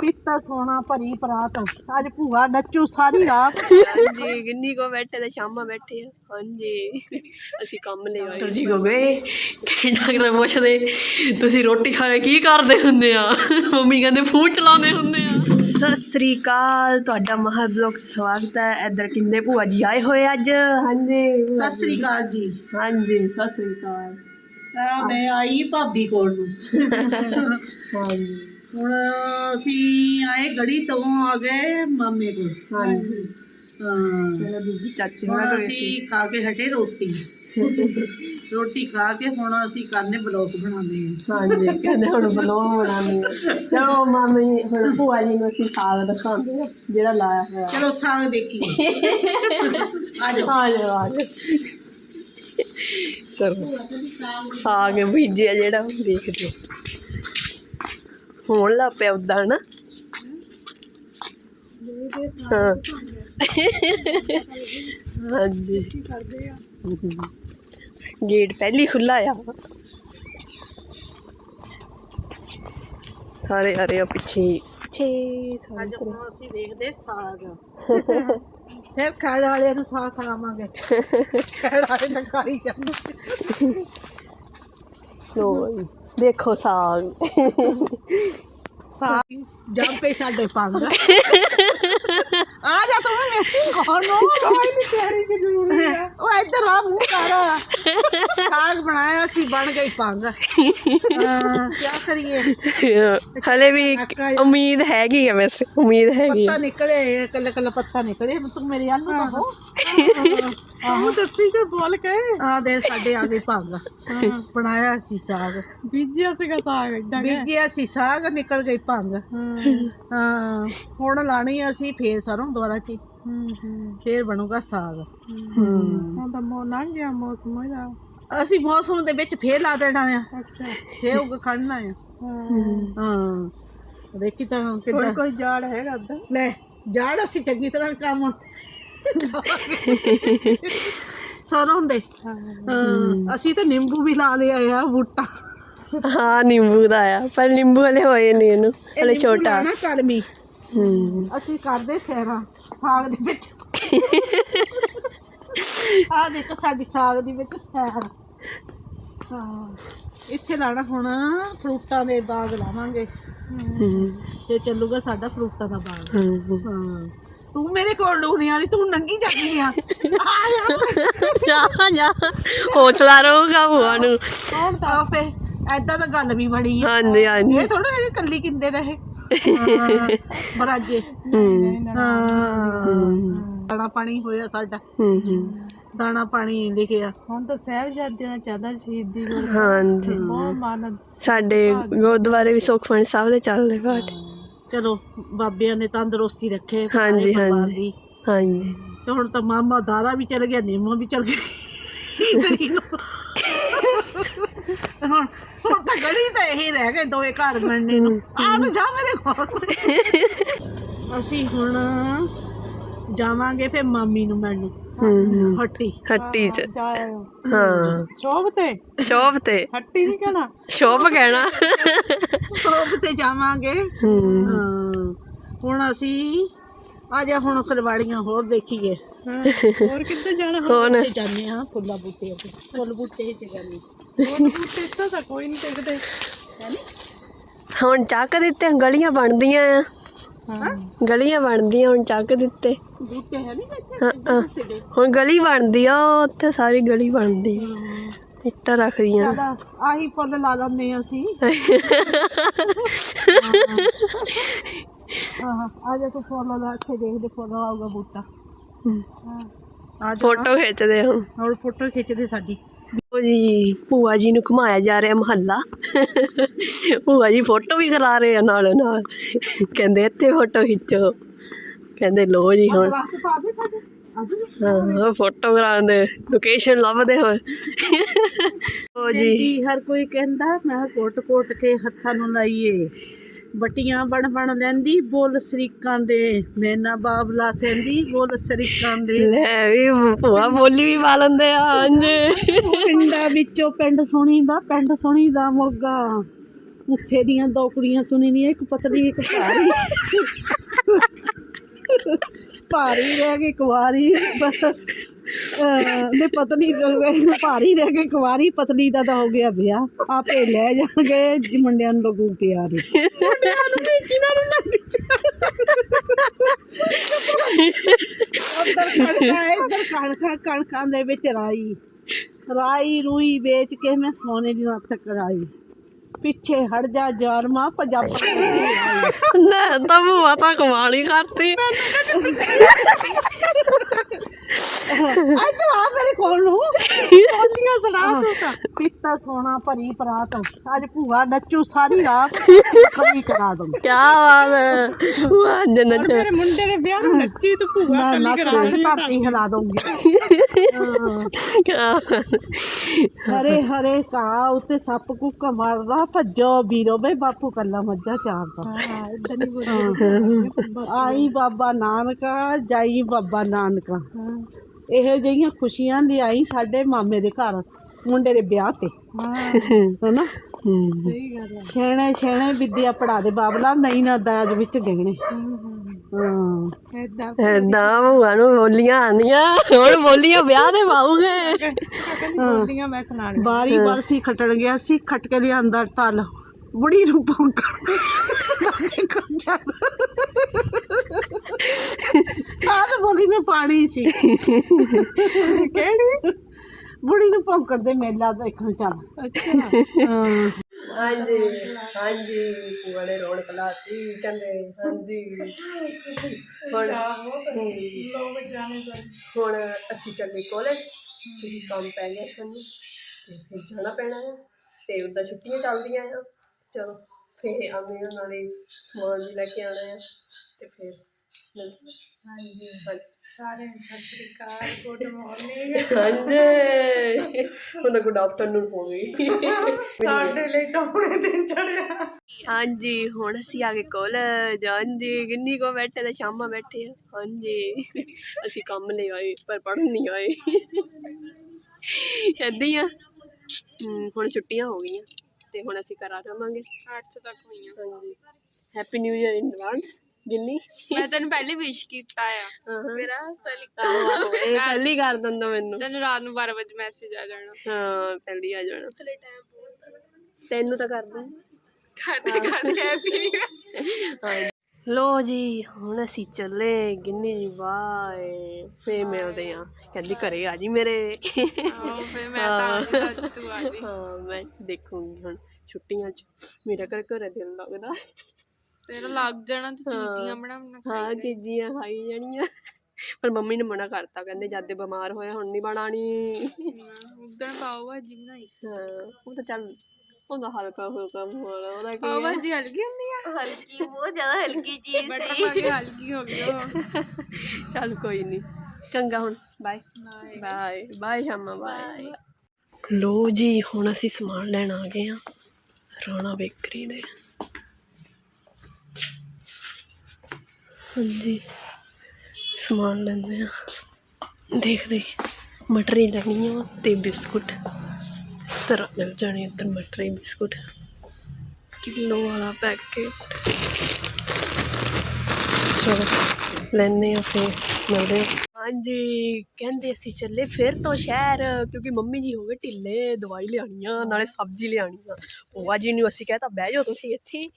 ਪੀਤਾ ਸੋਨਾ ਭਰੀ ਪਰਾਤ। ਅੱਜ ਭੂਆ ਨੱਚੂ ਸਾਰੀ ਰਾਤ। ਹਾਂਜੀ ਕਿੰਨੀ ਕੋ ਬੈਠੇ ਤੇ ਸ਼ਾਮਾਂ ਬੈਠੇ ਆ। ਹਾਂਜੀ ਅਸੀਂ ਕੰਮ ਲਈ ਆਏ ਜੀ ਕੋ ਗਏ। ਕਿੰਨਾ ਕਰ ਪੁੱਛਦੇ? ਤੁਸੀਂ ਰੋਟੀ ਖਾ ਕੇ ਕੀ ਕਰਦੇ ਹੁੰਦੇ ਆ? ਮੰਮੀ ਕਹਿੰਦੇ ਫੋਨ ਚਲਾਉਂਦੇ ਹੁੰਦੇ ਆ। ਸਤਿ ਸ੍ਰੀ ਅਕਾਲ ਤੁਹਾਡਾ ਮਹਾ ਬਲੌਗ ਸਵਾਗਤ ਹੈ। ਇੱਧਰ ਕਿੰਦੇ ਭੂਆ ਜੀ ਆਏ ਹੋਏ ਅੱਜ? ਹਾਂਜੀ। ਸਤਿ ਸ੍ਰੀ ਅਕਾਲ ਜੀ। ਹਾਂਜੀ ਸਤਿ ਸ੍ਰੀ ਅਕਾਲ। ਆ ਮੈਂ ਆਈ ਭਾਬੀ ਕੋਲ ਨੂੰ। ਹਾਂਜੀ। ਹੁਣ ਅਸੀਂ ਆਏ ਗੜੀ ਤੋਂ ਆ ਗਏ ਮਾਮੇ ਕੋਲ। ਹਾਂਜੀ। ਹਾਂ। ਮੇਰਾ ਦੂਜੀ ਚਾਚੀ ਹੁਣ ਨਾਲ ਗਏ ਸੀ। ਅਸੀਂ ਖਾ ਕੇ ਹਟੇ ਰੋਟੀ। ਰੋਟੀ ਖਾ ਕੇ ਹੁਣ ਅਸੀਂ ਕਰਨੇ ਬਲੌਗ ਬਣਾਉਂਦੇ ਹਾਂ। ਹਾਂਜੀ ਕਹਿੰਦੇ ਹੁਣ ਬਲੌਗ ਬਣਾਉਣੀ ਹੈ। ਚਲੋ ਮਾਮੀ ਹੁਣ ਭੂਆ ਜੀ ਨੂੰ ਅਸੀਂ ਸਾਗ ਦਿਖਾਉਂਦੇ ਆ ਜਿਹੜਾ ਲਾਇਆ ਹੋਇਆ। ਚਲੋ ਸਾਗ ਦੇਖੀਏ। ਆ ਜਾਓ। ਆ ਜਾ ਆ ਜਾ ਚਲੋ ਸਾਗ ਬੀਜਿਆ ਜਿਹੜਾ ਉਹ ਦੇਖਦੇ ਹੋਣ ਲੱਗ ਪਿਆ ਉਦਾਂ ਨਾ ਹਾਂ। ਹਾਂਜੀ। ਗੇਟ ਪਹਿਲੀ ਖੁੱਲਾ ਆ। ਸਾਰੇ ਆ ਰਹੇ ਆ ਪਿੱਛੇ। ਪਿੱਛੇ ਸਾਰੇ ਅੱਜ ਹੁਣ ਅਸੀਂ ਦੇਖਦੇ ਸਾਗ। ਫਿਰ ਖੜ ਵਾਲਿਆਂ ਨੂੰ ਸਾਗ ਖਵਾਵਾਂਗੇ ਖੜ ਵਾਲੇ ਤਾਂ ਖਾਈ ਜਾਂਦੇ। ਲੋ ਜੀ, ਦੇਖੋ ਸਾਗ ਸਾਗ ਜੰਪੇ ਸਾਡੇ ਪੰਗ। ਆ ਜਾ ਤੂੰ ਵੀ ਮੇਰੇ ਕੋਲ ਨੂੰ। ਕੋਈ ਨਹੀਂ ਤੇਰੀ ਕੀ ਜ਼ਰੂਰੀ ਹੈ ਉਹ ਇੱਧਰ ਆ ਮੂੰਹ ਕਰ। ਸਾਗ ਬਣਾਇਆ ਸੀ ਬਣ ਗਈ ਪੰਗ। ਹਾਂ ਕੀ ਕਰੀਏ? ਹਲੇ ਵੀ ਉਮੀਦ ਹੈਗੀ ਆ ਵੈਸੇ ਉਮੀਦ ਹੈਗੀ ਪੱਤਾ ਨਿਕਲੇ ਕੱਲਾ ਕੱਲਾ ਪੱਤਾ ਨਿਕਲੇ। ਤੂੰ ਮੇਰੇ ਆਲੂ ਤਾਂ ਹੋ। ਆਹੋ। ਦੱਸੀ ਤੇ ਬੋਲ ਕੇ। ਆ ਦੇ ਸਾਡੇ ਆ ਗਈ ਪੰਗ। ਬਣਾਇਆ ਸੀ ਸਾਗ। ਬੀਜਿਆ ਸੀਗਾ ਸਾਗ ਇਦਾਂ ਬੀਜਿਆ ਸੀ ਸਾਗ ਨਿਕਲ ਗਈ ਭੰਗ। ਹਾਂ। ਹੁਣ ਲਾਣੀ ਆ ਅਸੀਂ ਫੇਰ ਸਰੋਂ ਦੁਬਾਰਾ ਚ। ਹੀ। ਫੇਰ ਬਣੂਗਾ ਸਾਗ। ਹੁਣ ਤਾਂ ਮੋ ਲੰਘ ਗਿਆ ਮੌਸਮ ਇਹਦਾ। ਅਸੀਂ ਮੌਸਮ ਦੇ ਵਿੱਚ ਫੇਰ ਲਾ ਦੇਣਾ ਆ। ਅੱਛਾ। ਫੇਰ ਉਗ ਖੜਨਾ ਆ। ਹਾਂ। ਦੇਖੀ ਤਾਂ ਕੋਈ ਕਿੱਦਾਂ। ਕੋਈ ਜਾੜ ਹੈਗਾ ਅੱਧਾ ਲੈ ਜਾੜ ਅਸੀਂ ਚੰਗੀ ਤਰ੍ਹਾਂ ਕੰਮ ਸਰੋਂ ਦੇ। ਹਾਂ। ਅਸੀਂ ਤਾਂ ਨਿੰਬੂ ਵੀ ਲਾ ਲਿਆ ਆ ਬੂਟਾ। ਹਾਂ ਨਿੰਬੂ ਦਾ ਆ। ਪਰ ਨਿੰਬੂ ਹਲੇ ਹੋਏ ਨਹੀਂ ਇਹਨੂੰ ਇਹ ਹਲੇ ਛੋਟਾ। ਲਾਉਣਾ ਕਲਮੀ ਹੂੰ। ਅਸੀਂ ਕਰਦੇ ਸੈਰਾਂ ਸਾਗ ਦੇ ਵਿੱਚ। ਆ ਦੇਖੋ ਸਾਡੀ ਸਾਗ ਦੇ ਵਿੱਚ ਸੈਰ ਹਾਂ ਇੱਥੇ ਲਾਣਾ ਹੁਣ ਫਰੂਟਾਂ ਦੇ ਬਾਗ ਲਾਵਾਂਗੇ। ਹੂੰ। ਤੇ ਚੱਲੂਗਾ ਸਾਡਾ ਫਰੂਟਾਂ ਦਾ ਬਾਗ। ਹੂੰ। ਤੂੰ ਮੇਰੇ ਕੋਲ ਡੂਣੀ ਵਾਲੀ ਤੂੰ ਨੰਗੀ ਜਾਂਦੀ ਆ। ਆ ਜਾ। ਜਾ ਹੌਸਲਾ ਰਹੂਗਾ ਭੂਆ ਨੂੰ। ਕੌਣ ਤਾਂ ਫੇ ਐਦਾਂ ਤਾਂ ਗੱਲ ਵੀ ਬਣੀ ਆ। ਹਾਂਜੀ ਹਾਂਜੀ। ਇਹ ਥੋੜਾ ਇਹ ਕੱਲੀ ਕਿੰਦੇ ਰਹੇ। ਬਰਾਜੇ। ਹੂੰ। ਹਾਂ ਦਾਣਾ ਪਾਣੀ ਹੋਇਆ ਸਾਡਾ। ਹੂੰ ਹੂੰ। ਦਾਣਾ ਪਾਣੀ ਲਿਖਿਆ। ਹੁਣ ਤਾਂ ਸਾਹਿਬਜ਼ਾਦਿਆਂ ਦਾ ਜ਼ਿਆਦਾ ਸ਼ਹੀਦੀ ਗੁਰ ਹਾਂਜੀ। ਬਹੁਤ ਮਾਨ ਸਾਡੇ ਗੁਰਦੁਆਰੇ ਵੀ ਸੁਖਮਨੀ ਸਾਹਿਬ ਦੇ ਚੱਲਦੇ ਪਾਠ। ਚਲੋ ਬਾਬਿਆਂ ਨੇ ਤੰਦਰੁਸਤੀ ਰੱਖੇ ਹਾਂਜੀ, ਹਾਂਜੀ। ਹਾਂਜੀ। ਤੇ ਹੁਣ ਤਾਂ ਮਾਮਾ ਦਾਰਾ ਵੀ ਚਲ ਗਿਆ ਨੀਮਾ ਵੀ ਚਲ ਗਿਆ। ਹੁਣ ਹੁਣ ਤਾਂ ਗਲੀ ਤਾਂ ਇਹੀ ਰਹਿ ਗਏ ਦੋਏ ਘਰ ਬਣਨੇ ਨੂੰ। ਆ ਤਾਂ ਜਾ ਮੇਰੇ ਕੋਲ। ਅਸੀਂ ਹੁਣ ਜਾਵਾਂਗੇ ਫੇ ਮਾਮੀ ਨੂੰ ਮਿਲਣ। ਹੂੰ ਹੂੰ। ਹੱਟੀ। ਹੱਟੀ ਚ। ਜਾਇਓ ਹਾਂ। ਸ਼ੋਭ ਤੇ? ਸ਼ੋਭ ਤੇ। ਹੱਟੀ ਨਹੀਂ ਕਹਿਣਾ? ਸ਼ੋਭ ਕਹਿਣਾ। ਸ਼ੋਪ ਤੇ ਜਾਵਾਂਗੇ। ਹੁਣ ਅਸੀਂ ਆ ਜਾ ਹੁਣ ਖਲਵਾੜੀਆਂ ਹੋਰ ਦੇਖੀਏ। ਹਾਂ ਹੋਰ ਕਿੱਥੇ ਜਾਣਾ? ਤੇ ਜਾਂਦੇ ਹਾਂ? ਫੁੱਲਾ ਬੂਟੇ ਫੁੱਲ ਬੂਟੇ ਤੇ ਜਾਂਦੇ ਹੋਰ ਤਾਂ ਕੋਈ ਨਹੀਂ ਟਿਕਦੇ ਹੁਣ ਚੱਕ ਦਿੱਤੇ ਗਲੀਆਂ ਬਣਦੀਆਂ ਆ। ਗਲੀਆਂ ਬਣਦੀਆਂ ਹੁਣ ਚੱਕ ਦਿੱਤੇ। ਬੂਟੇ ਹੈ ਨਹੀਂ ਇੱਥੇ ਹਾਂ, ਹਾਂ। ਸੀਗੇ ਹੁਣ ਗਲੀ ਬਣਦੀ ਆ ਉੱਥੇ ਸਾਰੀ ਗਲੀ ਬਣਦੀ। ਆ। ਇੱਟਾਂ ਰੱਖਦੀਆਂ। ਆਹੀ ਫੁੱਲ ਲਾ ਲੈਂਦੇ ਹਾਂ ਅਸੀਂ। ਹਾਂ ਆ ਜਾ ਤੂੰ ਫੁੱਲ ਲਾ ਕੇ ਦੇਖਦੇ ਫੁੱਲ ਆਊਗਾ ਬੂਟਾ। ਹੂੰ। ਆ ਜਾ ਫੋਟੋ ਖਿੱਚਦੇ ਹੁਣ। ਹੁਣ ਫੋਟੋ ਖਿੱਚਦੇ ਸਾਡੀ। ਉਹ ਜੀ ਭੂਆ ਜੀ ਨੂੰ ਘੁਮਾਇਆ ਜਾ ਰਿਹਾ ਮਹੱਲਾ। ਭੂਆ ਜੀ ਫੋਟੋ ਵੀ ਕਰਾ ਰਹੇ ਆ ਨਾਲ ਨਾਲ। ਕਹਿੰਦੇ ਇੱਥੇ ਫੋਟੋ ਖਿੱਚੋ। ਕਹਿੰਦੇ ਲੋ ਜੀ ਹੁਣ। ਹਾਂ ਫੋਟੋ ਕਰਾਉਂਦੇ ਲੋਕੇਸ਼ਨ ਲੱਭਦੇ ਹੋਏ ਉਹ ਜੀ। ਜੀ ਹਰ ਕੋਈ ਕਹਿੰਦਾ ਮੈਂ ਕੋਟ ਕੋਟ ਕੇ ਹੱਥਾਂ ਨੂੰ ਲਾਈਏ। ਬਟੀਆਂ ਬਣ ਬਣ ਲੈਂਦੀ ਬੋਲ ਸਰੀਕਾਂ ਦੇ ਮੈਨਾ ਬਾਬਲਾ ਸੈਂਦੀ ਬੋਲ ਸਰੀਕਾਂ ਦੇ। ਲੈ ਵੀ ਭੂਆ ਬੋਲੀ ਵੀ ਪਾ ਲੈਂਦੇ ਆ ਹਾਂਜੀ। ਪਿੰਡਾਂ ਵਿੱਚੋਂ ਪਿੰਡ ਸੋਹਣੀ ਦਾ ਪਿੰਡ ਸੋਹਣੀ ਦਾ ਮੋਗਾ। ਉੱਥੇ ਦੀਆਂ ਦੋ ਕੁੜੀਆਂ ਸੁਣੀ ਦੀਆਂ ਇੱਕ ਪਤਲੀ ਇੱਕ ਭਾਰੀ। ਭਾਰੀ ਰਹਿ ਗਈ ਕੁਵਾਰੀ ਬਸ। ਨੇ ਪਤਨੀ ਭਾਰੀ ਰਹਿ ਗਈ ਕੁਵਾਰੀ ਪਤਨੀ ਦਾ ਤਾਂ ਹੋ ਗਿਆ ਵਿਆਹ। ਆਪੇ ਲੈ ਜਾਣਗੇ ਮੁੰਡਿਆਂ ਨੂੰ ਲੱਗੂ ਪਿਆਰ। ਨੂੰ ਨੂੰ ਉੱਧਰ ਕਣਕਾਂ ਇੱਧਰ ਕਣਕਾਂ ਕਣਕਾਂ ਦੇ ਵਿੱਚ ਰਾਈ। ਰਾਈ ਰੂਈ ਵੇਚ ਕੇ ਮੈਂ ਸੋਨੇ ਦੀ ਨੱਥ ਕਰਾਈ। ਪਿੱਛੇ ਹਟ ਜਾ ਜਾਰਮਾ ਪੰਜਾਬੀ ਲੈ ਤਾਂ ਭੂਆ ਤਾਂ ਕਮਾਲ ਹੀ ਕਰਤੀ। ਅੱਜ ਆ ਮੇਰੇ ਕੋਲ ਨੂੰ। ਸੋਚੀਆਂ ਸੁਣਾ ਤੂੰ ਤਾਂ। ਪੀਤਾ ਸੋਨਾ ਭਰੀ ਪਰਾਤ। ਅੱਜ ਭੂਆ ਨੱਚੂ ਸਾਰੀ ਰਾਤ। ਕਰੀ ਕਰਾ ਦੂੰ ਕੀ ਬਾਤ ਹੈ। ਭੂਆ ਅੱਜ ਨੱਚ। ਮੇਰੇ ਮੁੰਡੇ ਦੇ ਵਿਆਹ ਨੂੰ ਨੱਚੀ ਤੂੰ ਭੂਆ ਮੈਂ ਕੱਲੀ ਨੱਚ ਕਰਾ ਨੱਚ ਧਰਤੀ ਹਿਲਾ ਦੂੰਗੀ ਹਾਂ। ਹਰੇ ਹਰੇ ਕਾ ਉੱਤੇ ਸੱਪ ਕੁੱਕਾ ਮਾਰਦਾ ਭੱਜੋ ਵੀਰੋ ਬੇ ਬਾਪੂ ਕੱਲਾ ਮੱਝਾਂ ਚਾਰਦਾ। ਹਾਂ ਇਦਾਂ ਨਹੀਂ ਬੋਲ। ਆਈ ਬਾਬਾ ਨਾਨਕਾ ਜਾਈ ਬਾਬਾ ਨਾਨਕਾ। ਇਹੋ ਜਿਹੀਆਂ ਖੁਸ਼ੀਆਂ ਦੀ ਆਈ ਸਾਡੇ ਮਾਮੇ ਦੇ ਘਰ ਮੁੰਡੇ ਦੇ ਵਿਆਹ ਤੇ। ਹਾਂ। ਹੈਨਾ? ਸਹੀ ਗੱਲ ਹੈ ਛੇਣੇ ਛੇਣੇ ਵਿਦਿਆ ਪੜਾ ਦੇ ਬਾਬਲਾ ਨਹੀਂ ਨਾ ਦਾਜ ਵਿੱਚ ਗਹਿਣੇ ਹਾਂ ਏਦਾਂ ਭੂਆ ਨੂੰ ਬੋਲੀਆਂ ਆਂਦੀਆਂ ਹੁਣ ਬੋਲੀਆਂ ਵਿਆਹ ਦੇ ਪਾਉਗੇ। ਬੋਲਦੀਆਂ ਮੈਂ ਸੁਣਾਣੀ ਬਾਰੀ ਬਰਸੀ ਖਟਣ ਗਿਆ ਸੀ ਖਟ ਕੇ ਲਿਆਂਦਾ ਤਲ। ਬੁੜੀ ਨੂੰ ਬੋਲੀ ਮੈਂ ਪਾਣੀ ਸੀ। ਕਿਹੜੀ? ਬੁੜੀ ਨੂੰ ਭੌਂਕਣ ਦੇ ਮੇਲਾ ਦੇਖਣ ਚੱਲ। ਅੱਛਾ। ਹਾਂਜੀ ਹਾਂਜੀ। ਭੂਆ ਨੇ ਰੌਣਕ ਲਾਤੀ ਕਹਿੰਦੇ ਹਾਂਜੀ। ਹੁਣ ਲੋਕ ਜਾਣੇ ਦਾ ਹੁਣ ਅਸੀਂ ਚੱਲੇ ਕਾਲਜ ਕਿਉਂਕਿ ਕੰਮ ਪੈ ਗਿਆ ਸਾਨੂੰ ਤੇ ਫਿਰ ਜਾਣਾ ਪੈਣਾ ਹੈ ਤੇ ਉੱਦਾਂ ਛੁੱਟੀਆਂ ਚੱਲਦੀਆਂ ਆ। ਚਲੋ। ਫਿਰ ਆਵੇਂ ਨਾਲੇ ਸਮਾਨ ਵੀ ਲੈ ਕੇ ਆਉਣਾ ਆ ਤੇ ਫਿਰ ਮਿਲਦੇ। ਹਾਂਜੀ। ਹਾਂਜੀ। ਸਾਰਿਆਂ ਨੂੰ ਸਤਿ ਸ੍ਰੀ ਅਕਾਲ ਗੁੱਡ ਮਾਰਨਿੰਗ। ਹਾਂਜੀ। ਹੁਣ ਗੁੱਡ ਆਫਟਰਨੂਨ ਹੋ ਗਈ। ਸਾਡੇ ਲਈ ਤਾਂ ਹੁਣੇ ਦਿਨ ਚੜਿਆ ਹਾਂਜੀ ਹੁਣ ਅਸੀਂ ਆ ਗਏ ਕਾਲਜ ਹਾਂਜੀ ਕਿੰਨੀ ਕੋ ਬੈਠੇ ਤੇ ਸ਼ਾਮਾਂ ਬੈਠੇ ਆ। ਹਾਂਜੀ। ਅਸੀਂ ਕੰਮ ਲਈ ਆਏ ਪਰ ਪੜ੍ਹਨ ਨਹੀਂ ਆਏ। ਹੀ ਆ। ਹੁਣ ਛੁੱਟੀਆਂ ਹੋ ਗਈਆਂ। ਤੇ ਹੁਣ ਅਸੀਂ ਘਰ ਆ ਜਾਵਾਂਗੇ। 8 ਤੱਕ ਹੋਈਆਂ ਹਾਂਜੀ। Happy new year in advance Ginni. ਮੈਂ ਤੈਨੂੰ ਪਹਿਲੇ ਵਿਸ਼ ਕੀਤਾ ਆ। ਮੇਰਾ ਸਲੀ ਆਹੋ, ਇਹ ਪਹਿਲੀ ਕਰ ਦਿੰਦਾ ਮੈਨੂੰ। ਤੈਨੂੰ ਰਾਤ ਨੂੰ 12 ਵਜੇ ਮੈਸੇਜ ਆ ਜਾਣਾ। ਹਾਂ ਪਹਿਲੀ ਆ ਜਾਣਾ। ਹਲੇ ਟਾਈਮ ਬਹੁਤ ਤੈਨੂੰ ਤਾਂ ਕਰਦਾ। ਕਰਦੇ ਕਰਦੇ ਹੈਪੀ ਨਹੀਂ ਹਾਂ। ਲੋ ਜੀ ਹੁਣ ਅਸੀਂ ਚੱਲੇ ਗਿੰਨੀ ਜੀ ਬਾਏ। ਫੇ ਮਿਲਦੇ ਆ ਕਹਿੰਦੀ ਘਰੇ ਆ ਜੀ ਮੇਰੇ। ਫੇ ਮੈਂ ਤਾਂ ਆਉਂਗਾ ਤੂੰ ਆ ਜੀ। ਹਾਂ ਮੈਂ ਦੇਖੂੰਗੀ ਹੁਣ ਛੁੱਟੀਆਂ 'ਚ। ਮੇਰਾ ਘਰ ਘਰ ਦਿਲ ਲੱਗਦਾ। ਤੇਰਾ ਲੱਗ ਜਾਣਾ ਤੇ ਚੀਜ਼ੀਆਂ ਬਣਾਉਣਾ ਹਾਂ ਚੀਜ਼ੀਆਂ ਖਾਈ ਜਾਣੀਆਂ। ਪਰ ਮੰਮੀ ਨੇ ਮਨਾ ਕਰਤਾ ਕਹਿੰਦੇ ਜਦ ਦੇ ਬਿਮਾਰ ਹੋਇਆ ਹੁਣ ਨਹੀਂ ਬਣਾਣੀ ਉਦੋਂ ਪਾਓ ਭਾਜੀ ਬਣਾਈ ਸੀ। ਉਹ ਤਾਂ ਚੱਲ ਉਹਦਾ ਹਲਕਾ ਫੁਲਕਾ ਹੋਣਾ ਉਹਦਾ ਕੀ ਪਾਓ ਹੈ ਭਾਜੀ ਹਲਕੀ ਹੁੰਦੀ ਆ ਹਲਕੀ ਬਹੁਤ ਜ਼ਿਆਦਾ ਹਲਕੀ ਚੀਜ਼ ਬਟਰ ਪਾ ਕੇ ਹਲਕੀ ਹੋ ਗਈ ਉਹ ਚੱਲ ਕੋਈ ਨਹੀਂ ਚੰਗਾ ਹੁਣ bye bye bye Shama bye ਲੋ ਜੀ ਹੁਣ ਅਸੀਂ ਸਮਾਨ ਲੈਣ ਆ ਗਏ ਆ ਰਾਣਾ ਬੇਕਰੀ ਦੇ ਹਾਂਜੀ ਸਮਾਨ ਲੈਂਦੇ ਆ ਦੇਖਦੇ ਮਟਰੀ ਲੈਣੀ ਆ ਤੇ ਬਿਸਕੁਟ ਤਰ ਮਿਲ ਜਾਣੇ ਇੱਧਰ ਮਟਰੀ ਬਿਸਕੁਟ। ਕਿਲੋ ਵਾਲਾ ਪੈਕੇਟ ਚਲੋ ਲੈਨੇ ਆ ਫਿਰ, ਮਿਲਦੇ ਹਾਂਜੀ, ਕਹਿੰਦੇ ਅਸੀਂ ਚੱਲੇ ਫਿਰ ਤੋਂ ਸ਼ਹਿਰ, ਕਿਉਂਕਿ ਮੰਮੀ ਜੀ ਹੋ ਗਏ ਢਿੱਲੇ, ਦਵਾਈ ਲਿਆਉਣੀ ਆ ਨਾਲੇ ਸਬਜ਼ੀ ਲਿਆਉਣੀ ਆ। ਭੂਆ ਜੀ ਨੂੰ ਅਸੀਂ ਕਹਤਾ, ਬਹਿ ਜਾਓ ਤੁਸੀਂ ਇੱਥੇ ਹੀ।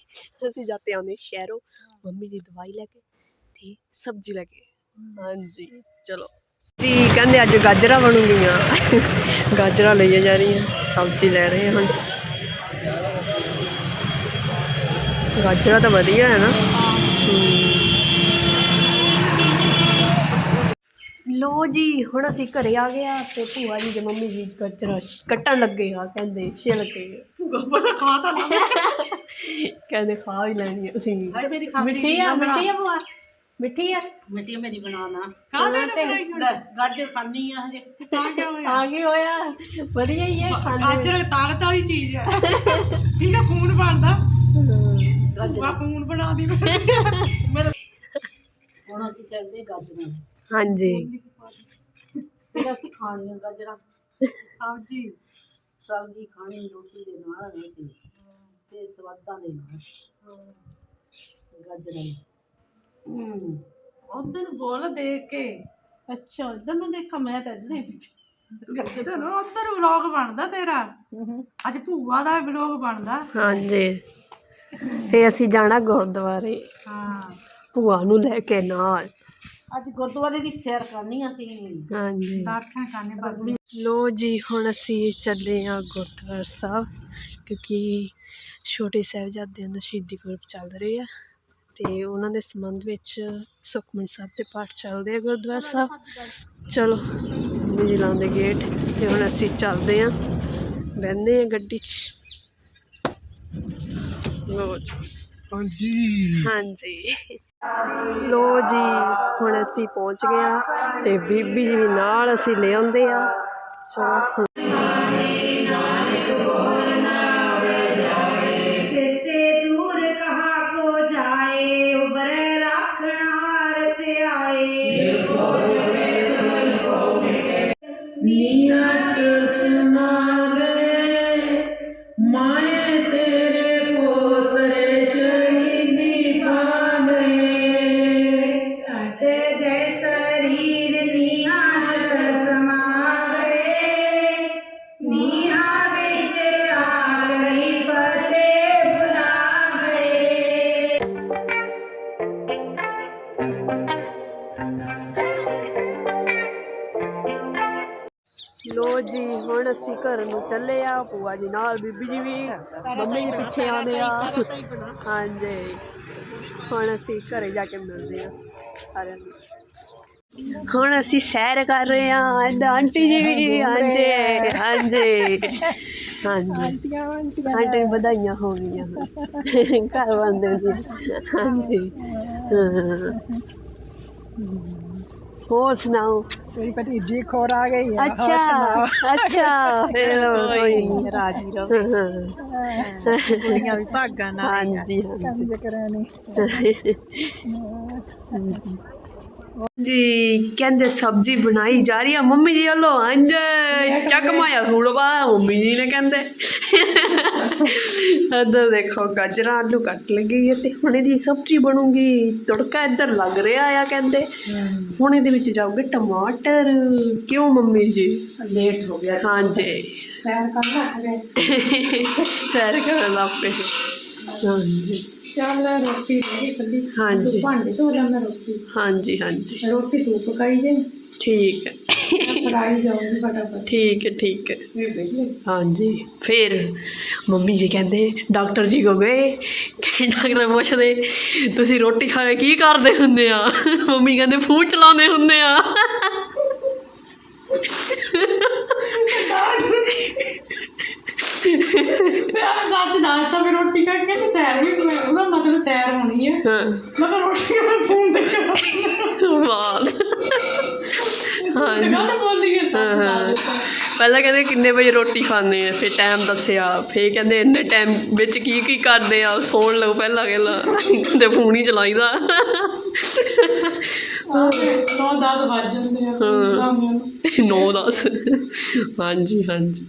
ਅਸੀਂ ਜਾਂਦੇ ਆਉਂਦੇ ਸ਼ਹਿਰੋਂ। ਮੰਮੀ ਜੀ ਦਵਾਈ ਲੈ ਕੇ ਤੇ ਸਬਜ਼ੀ ਲੈ ਕੇ। ਹਾਂਜੀ, ਚਲੋ। ਕਹਿੰਦੇ ਅੱਜ ਗਾਜਰਾਂ ਬਣੂਗੀਆਂ। ਗਾਜਰਾਂ ਲਈਆਂ ਜਾ ਰਹੀਆਂ ਸਬਜ਼ੀ ਲੈ ਰਹੇ ਹਾਂ ਹੁਣ। ਗਾਜਰਾਂ ਤਾਂ ਵਧੀਆ ਹੈ ਨਾ। ਲੋ ਜੀ ਹੁਣ ਅਸੀਂ ਘਰੇ ਆ ਗਏ ਆ ਤੇ ਭੂਆ ਜੀ ਤੇ ਮੰਮੀ ਜੀ ਗਾਜਰਾਂ ਕੱਟਣ ਲੱਗੇ ਆ ਕਹਿੰਦੇ ਛਿਲ ਕੇ। ਗੱਬਾ ਖਾ ਤਾਂ ਨਾ ਕਹਿੰਦੇ ਖਾ ਹੀ ਲੈਣੀ ਅਸੀਂ ਮਿੱਠੀ ਆ ਮਿੱਠੀ ਆ ਭੂਆ? ਮਿੱਠੀ ਆ? ਮਿੱਟੀ ਮੇਰੀ ਬਣਾਣਾ ਕਾਹਦੇ ਹੁਣ। ਗਾਜਰ ਖਾਣੀ ਆ ਹਜੇ। ਤਾਂ ਕਿਆ ਹੋਇਆ। ਆ ਗਏ ਹੋਇਆ। ਵਧੀਆ ਹੀ ਹੈ ਖਾਣੇ ਗਾਜਰ ਤਾਕਤ ਵਾਲੀ ਚੀਜ਼ ਹੈ ਠੀਕ ਹੈ ਖੂਨ ਬਣਦਾ। ਭੂਆ ਖੂਨ ਬਣਾ ਦੀ। ਹੁਣ ਅਸੀਂ ਚੱਲਦੇ ਗਾਜਰਾਂ ਹਾਂਜੀ। ਫਿਰ ਅਸੀਂ ਖਾਣੀਆਂ ਗਾਜਰਾਂ। ਸਬਜੀ। ਸਬਜ਼ੀ ਖਾਣੀ ਰੋਟੀ ਦੇ ਨਾਲ ਅਸੀਂ। ਤੇ ਸਵਾਦਾਂ ਦੇ ਨਾਲ। ਗਾਜਰਾਂ ਉਧਰ ਨੂੰ ਬੋਲ ਦੇਖ ਕੇ। ਅੱਛਾ ਇਧਰ ਨੂੰ ਦੇਖਾਂ ਮੈਂ ਤਾਂ ਇਧਰ ਹੀ ਪਿੱਛੇ। ਉਧਰ ਉਧਰ ਵਲੌਗ ਬਣਦਾ ਤੇਰਾ। ਅੱਜ ਭੂਆ ਦਾ ਵਲੌਗ ਬਣਦਾ। ਹਾਂਜੀ। ਤੇ ਅਸੀਂ ਜਾਣਾ ਗੁਰਦੁਆਰੇ। ਹਾਂ। ਭੂਆ ਨੂੰ ਲੈ ਕੇ ਨਾਲ। ਅੱਜ ਗੁਰਦੁਆਰੇ ਦੀ ਸੈਰ ਕਰਨੀ ਅਸੀਂ। ਹਾਂਜੀ। ਦਰਸ਼ਨ ਕਰਨੇ ਬਸ ਲੋ ਜੀ ਹੁਣ ਅਸੀਂ ਚੱਲੇ ਆ ਗੁਰਦੁਆਰਾ ਸਾਹਿਬ ਕਿਉਂਕਿ ਛੋਟੇ ਸਾਹਿਬਜ਼ਾਦਿਆਂ ਦਾ ਸ਼ਹੀਦੀ ਪੁਰਬ ਚੱਲ ਰਿਹਾ ਤੇ ਉਹਨਾਂ ਦੇ ਸੰਬੰਧ ਵਿੱਚ ਸੁਖਮਨੀ ਸਾਹਿਬ ਦੇ ਪਾਠ ਚੱਲਦੇ ਆ ਗੁਰਦੁਆਰਾ ਸਾਹਿਬ। ਚਲੋ ਜੀ ਲਾਉਂਦੇ ਗੇਟ ਤੇ ਹੁਣ ਅਸੀਂ ਚੱਲਦੇ ਆ ਬਹਿੰਦੇ ਆ ਗੱਡੀ 'ਚ। ਲੋ ਜੀ। ਹਾਂਜੀ। ਹਾਂਜੀ। ਲੋ ਜੀ ਹੁਣ ਅਸੀਂ ਪਹੁੰਚ ਗਏ ਆ ਤੇ ਬੀਬੀ ਜੀ ਵੀ ਨਾਲ ਅਸੀਂ ਲੈ ਆਉਂਦੇ ਆ ਚਲੋ மாயத்தை ਲੋ ਜੀ, ਹੁਣ ਅਸੀਂ ਘਰ ਨੂੰ ਚੱਲੇ ਆ, ਭੂਆ ਜੀ ਨਾਲ, ਬੀਬੀ ਜੀ ਵੀ ਮੰਮੀ ਵੀ ਪਿੱਛੇ ਆਉਂਦੇ ਆ। ਹਾਂਜੀ। ਹੁਣ ਅਸੀਂ ਘਰੇ ਜਾ ਕੇ ਮਿਲਦੇ ਆ ਸਾਰਿਆਂ ਨੂੰ। ਹੁਣ ਅਸੀਂ ਸੈਰ ਕਰ ਰਹੇ ਆ ਆਂਟੀ ਜੀ ਵੀ, ਹਾਂਜੀ ਹਾਂਜੀ। ਹਾਂਜੀ। ਆਂਟੀ ਨੂੰ ਵਧਾਈਆਂ ਹੋ ਗਈਆਂ। ਘਰ ਬੰਦੇ ਜੀ ਹਾਂਜੀ। ਹਾਂ। ਹੋਰ ਸੁਣਾਓ? ਤੇਰੀ ਭਤੀਜੀ ਖੋਰ ਆ ਗਈ ਅੱਛਾ ਅੱਛਾ ਫਿਰ ਕੋਈ ਰਾਜੀ ਰਹੋ। ਕੁੜੀਆਂ ਵੀ ਭਾਗਾਂ ਨਾਲ ਹਾਂਜੀ ਹਾਂਜੀ। ਕਰਾਣੀ ਜੀ ਕਹਿੰਦੇ ਸਬਜ਼ੀ ਬਣਾਈ ਜਾ ਰਹੀ ਆ ਮੰਮੀ ਜੀ ਵੱਲੋਂ। ਹਾਂਜੀ ਚੱਕ ਮਾਇਆ ਥੋੜਾ ਮੰਮੀ ਜੀ ਨੇ ਕਹਿੰਦੇ। ਇੱਧਰ ਦੇਖੋ ਗਾਜਰਾਂ ਆਲੂ ਕੱਟ ਲਗੇ ਤੇ ਹੁਣ ਇਹਦੀ ਸਬਜ਼ੀ ਬਣੂਗੀ। ਤੜਕਾ ਇੱਧਰ ਲੱਗ ਰਿਹਾ ਆ ਕਹਿੰਦੇ। ਹੁਣ ਇਹਦੇ ਵਿੱਚ ਜਾਊਗੇ ਟਮਾਟਰ। ਕਿਉਂ ਮੰਮੀ ਜੀ? ਲੇਟ ਹੋ ਗਿਆ। ਹਾਂਜੀ। ਸੈਰ ਕਰ ਲੈ ਸੈਰ ਕਰਨ ਲੱਗ ਪਏ। ਹਾਂਜੀ। ਚੱਲ ਰੋਟੀ ਮੇਰੀ ਕੱਲੀ ਹਾਂਜੀ। ਭਾਂਡੇ ਧੋ ਮੈਂ ਰੋਟੀ। ਹਾਂਜੀ ਹਾਂਜੀ। ਰੋਟੀ ਤੂੰ ਪਕਾਈ ਜੇ। ਠੀਕ ਹੈ। ਫੜਾਈ ਜਾਊਂਗੀ ਫਟਾਫਟ। ਠੀਕ ਹੈ ਠੀਕ ਹੈ। ਫਿਰ ਦੇਖ ਲੈ ਹਾਂਜੀ ਫਿਰ ਮੰਮੀ ਜੀ ਕਹਿੰਦੇ ਡਾਕਟਰ ਜੀ ਕੋ ਗਏ ਕਿ ਡਾਕਟਰ ਪੁੱਛਦੇ ਤੁਸੀਂ ਰੋਟੀ ਖਾ ਕੇ ਕਰਦੇ ਹੁੰਦੇ ਆ? ਮੰਮੀ ਕਹਿੰਦੇ ਫੋਨ ਚਲਾਉਂਦੇ ਹੁੰਦੇ ਆ। ਮੈਂ ਸੱਚ ਦੱਸਦਾ ਮੈਂ ਰੋਟੀ ਖਾ ਕੇ ਸੈਰ ਵੀ ਉਹਦਾ ਮਤਲਬ ਸੈਰ ਹੋਣੀ ਹੈ ਹਾਂ। ਮੈਂ ਤਾਂ ਰੋਟੀ ਮੈਂ ਫੋਨ ਕਰ ਵਾਹ। ਹਾਂਜੀ। ਗੱਲ ਬੋਲੀ ਦਿੱਤਾ। ਪਹਿਲਾਂ ਕਹਿੰਦੇ ਕਿੰਨੇ ਵਜੇ ਰੋਟੀ ਖਾਂਦੇ ਆ ਫਿਰ ਟਾਈਮ ਦੱਸਿਆ ਫਿਰ ਕਹਿੰਦੇ ਇੰਨੇ ਟਾਈਮ ਵਿੱਚ ਕੀ ਕੀ ਕਰਦੇ ਆ ਸੌਣ ਲਓ ਪਹਿਲਾਂ ਕਹਿੰਦਾ ਤੇ ਫੋਨ ਹੀ ਚਲਾਈਦਾ। 9 10 ਵੱਜ ਜਾਂਦੇ ਆ ਹਾਂ। ਹਾਂ 9 10 ਹਾਂਜੀ ਹਾਂਜੀ।